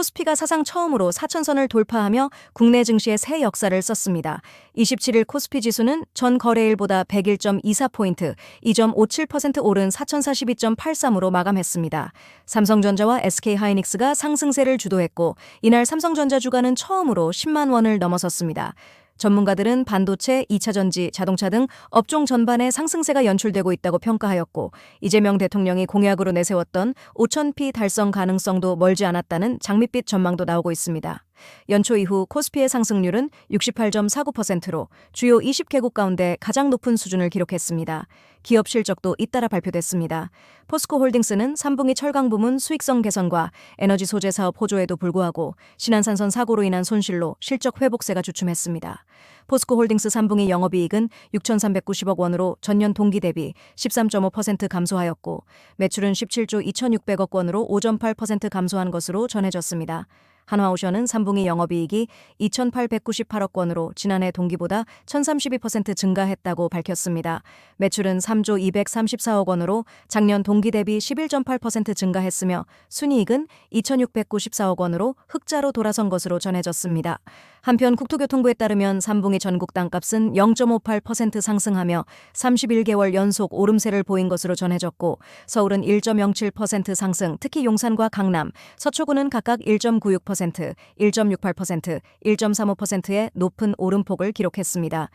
코스피가 사상 처음으로 4천선을 돌파하며 국내 증시의 새 역사를 썼습니다. 27일 코스피 지수는 전 거래일보다 101.24포인트, 2.57% 오른 4,042.83으로 마감했습니다. 삼성전자와 SK하이닉스가 상승세를 주도했고 이날 삼성전자 주가는 처음으로 10만 원을 넘어섰습니다. 전문가들은 반도체, 2차 전지, 자동차 등 업종 전반에 상승세가 연출되고 있다고 평가하였고 이재명 대통령이 공약으로 내세웠던 5,000피 달성 가능성도 멀지 않았다는 장밋빛 전망도 나오고 있습니다. 연초 이후 코스피의 상승률은 68.49%로 주요 20개국 가운데 가장 높은 수준을 기록했습니다. 기업 실적도 잇따라 발표됐습니다. 포스코 홀딩스는 3분기 철강 부문 수익성 개선과 에너지 소재 사업 호조에도 불구하고 신한산선 사고로 인한 손실로 실적 회복세가 주춤했습니다. 포스코 홀딩스 3분기 영업이익은 6,390억 원으로 전년 동기 대비 13.5% 감소하였고 매출은 17조 2,600억 원으로 5.8% 감소한 것으로 전해졌습니다. 한화오션은 3분기 영업이익이 2,898억 원으로 지난해 동기보다 1,032% 증가했다고 밝혔습니다. 매출은 3조 234억 원으로 작년 동기 대비 11.8% 증가했으며 순이익은 2,694억 원으로 흑자로 돌아선 것으로 전해졌습니다. 한편 국토교통부에 따르면 3분기 전국 땅값은 0.58% 상승하며 31개월 연속 오름세를 보인 것으로 전해졌고 서울은 1.07% 상승, 특히 용산과 강남, 서초구는 각각 1.96%, 1.68%, 1.35%의 높은 오름폭을 기록했습니다.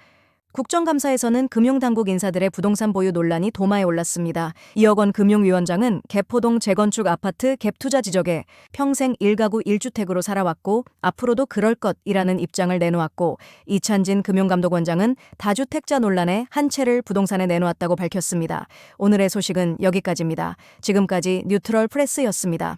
국정감사에서는 금융당국 인사들의 부동산 보유 논란이 도마에 올랐습니다. 이억 원 금융위원장은 개포동 재건축 아파트 갭 투자 지적에 평생 1가구 1주택으로 살아왔고 앞으로도 그럴 것이라는 입장을 내놓았고 이찬진 금융감독원장은 다주택자 논란에 한 채를 부동산에 내놓았다고 밝혔습니다. 오늘의 소식은 여기까지입니다. 지금까지 뉴트럴 프레스였습니다.